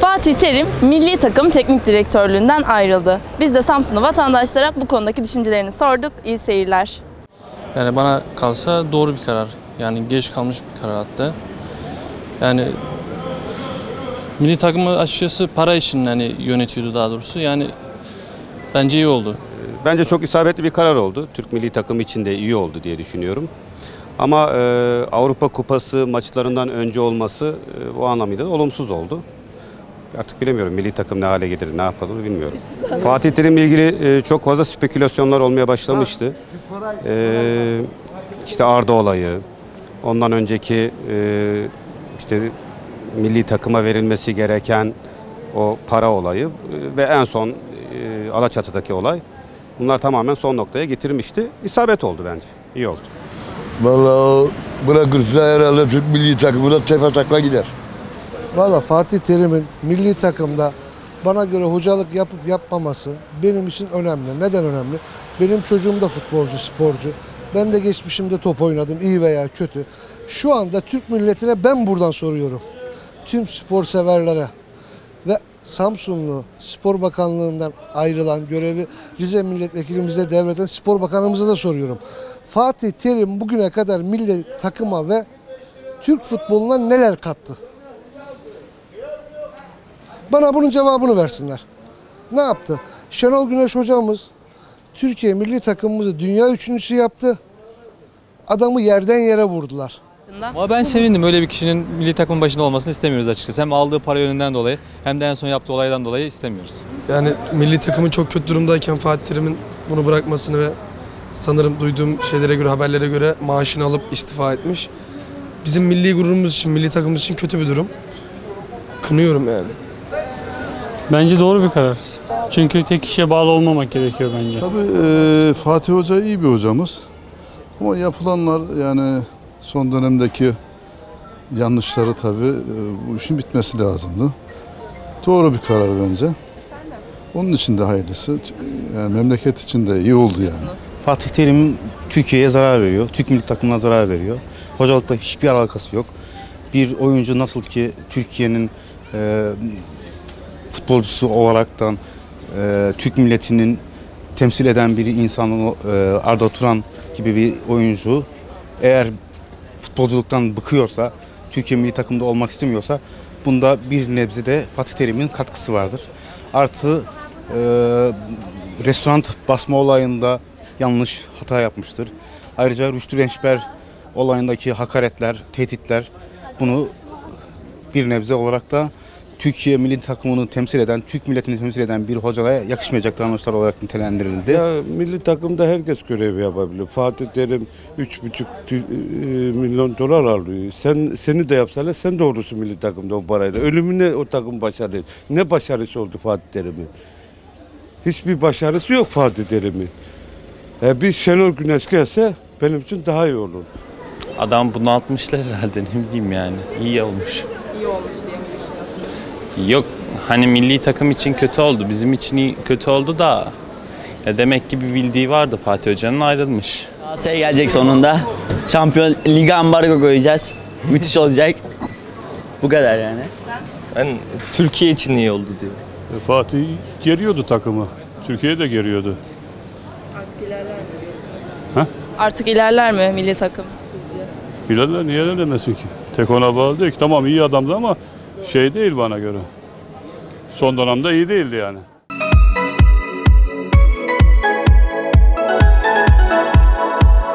Fatih Terim milli takım teknik direktörlüğünden ayrıldı. Biz de Samsunlu vatandaşlara bu konudaki düşüncelerini sorduk. İyi seyirler. Yani bana kalsa doğru bir karar. Yani geç kalmış bir karar hatta. Yani milli takımı açıkçası para için hani yönetiyordu daha doğrusu. Yani bence iyi oldu. Bence çok isabetli bir karar oldu. Türk milli takımı için de iyi oldu diye düşünüyorum. Ama e, Avrupa Kupası maçlarından önce olması e, o anlamıyla da olumsuz oldu. Artık bilemiyorum milli takım ne hale gelir, ne yapılır bilmiyorum. Fatih Terim'le ilgili e, çok fazla spekülasyonlar olmaya başlamıştı. E, işte Arda olayı, ondan önceki e, işte milli takıma verilmesi gereken o para olayı e, ve en son e, Alaçatı'daki olay. Bunlar tamamen son noktaya getirmişti. İsabet oldu bence. İyi oldu. Vallahi bırakırsa herhalde Türk milli takımına tepe takla gider. Valla Fatih Terim'in milli takımda bana göre hocalık yapıp yapmaması benim için önemli. Neden önemli? Benim çocuğum da futbolcu, sporcu. Ben de geçmişimde top oynadım iyi veya kötü. Şu anda Türk milletine ben buradan soruyorum. Tüm spor severlere ve Samsunlu Spor Bakanlığı'ndan ayrılan görevi Rize Milletvekilimize devreden Spor Bakanlığımıza da soruyorum. Fatih Terim bugüne kadar milli takıma ve Türk futboluna neler kattı? Bana bunun cevabını versinler. Ne yaptı? Şenol Güneş hocamız Türkiye milli takımımızı dünya üçüncüsü yaptı. Adamı yerden yere vurdular. Ama ben sevindim. Öyle bir kişinin milli takımın başında olmasını istemiyoruz açıkçası. Hem aldığı para yönünden dolayı hem de en son yaptığı olaydan dolayı istemiyoruz. Yani milli takımın çok kötü durumdayken Fatih Terim'in bunu bırakmasını ve sanırım duyduğum şeylere göre, haberlere göre maaşını alıp istifa etmiş. Bizim milli gururumuz için, milli takımımız için kötü bir durum. Kınıyorum yani. Bence doğru bir karar. Çünkü tek kişiye bağlı olmamak gerekiyor bence. Tabii e, Fatih Hoca iyi bir hocamız. Ama yapılanlar yani son dönemdeki yanlışları tabii e, bu işin bitmesi lazımdı. Doğru bir karar bence. Onun için de hayırlısı. Yani memleket için de iyi oldu yani. Fatih Terim Türkiye'ye zarar veriyor. Türk milli takımına zarar veriyor. Hocalıkla hiçbir alakası yok. Bir oyuncu nasıl ki Türkiye'nin e, futbolcusu olaraktan e, Türk milletinin temsil eden bir insan e, Arda Turan gibi bir oyuncu eğer futbolculuktan bıkıyorsa, Türkiye milli takımda olmak istemiyorsa bunda bir nebze de Fatih Terim'in katkısı vardır. Artı e, restoran basma olayında yanlış hata yapmıştır. Ayrıca Rüştü Rençber olayındaki hakaretler, tehditler bunu bir nebze olarak da Türkiye milli takımını temsil eden, Türk milletini temsil eden bir hocaya yakışmayacak davranışlar olarak nitelendirildi. Ya milli takımda herkes görev yapabilir. Fatih Terim 3,5 tü- e, milyon dolar alıyor. Sen seni de yapsalar sen de olursun milli takımda o parayla. Ölümüne o takım başarı. Ne başarısı oldu Fatih Terim'in? Hiçbir başarısı yok Fatih Terim'in. E, bir Şenol Güneş gelse benim için daha iyi olur. Adam bunaltmışlar herhalde ne bileyim yani. İyi olmuş. İyi olmuş? Yok hani milli takım için kötü oldu. Bizim için iyi, kötü oldu da ya demek ki bir bildiği vardı Fatih Hoca'nın ayrılmış. Galatasaray gelecek sonunda. Şampiyon Liga ambargo koyacağız. Müthiş olacak. Bu kadar yani. Ben Türkiye için iyi oldu diyor. Fatih geriyordu takımı. Türkiye de geriyordu. Artık ilerler mi diyorsunuz? Ha? Artık ilerler mi milli takım sizce? Bilal'ler niye ilerlemesin ki? Tek ona bağlı değil ki. Tamam iyi adamdı ama şey değil bana göre. Son dönemde iyi değildi yani.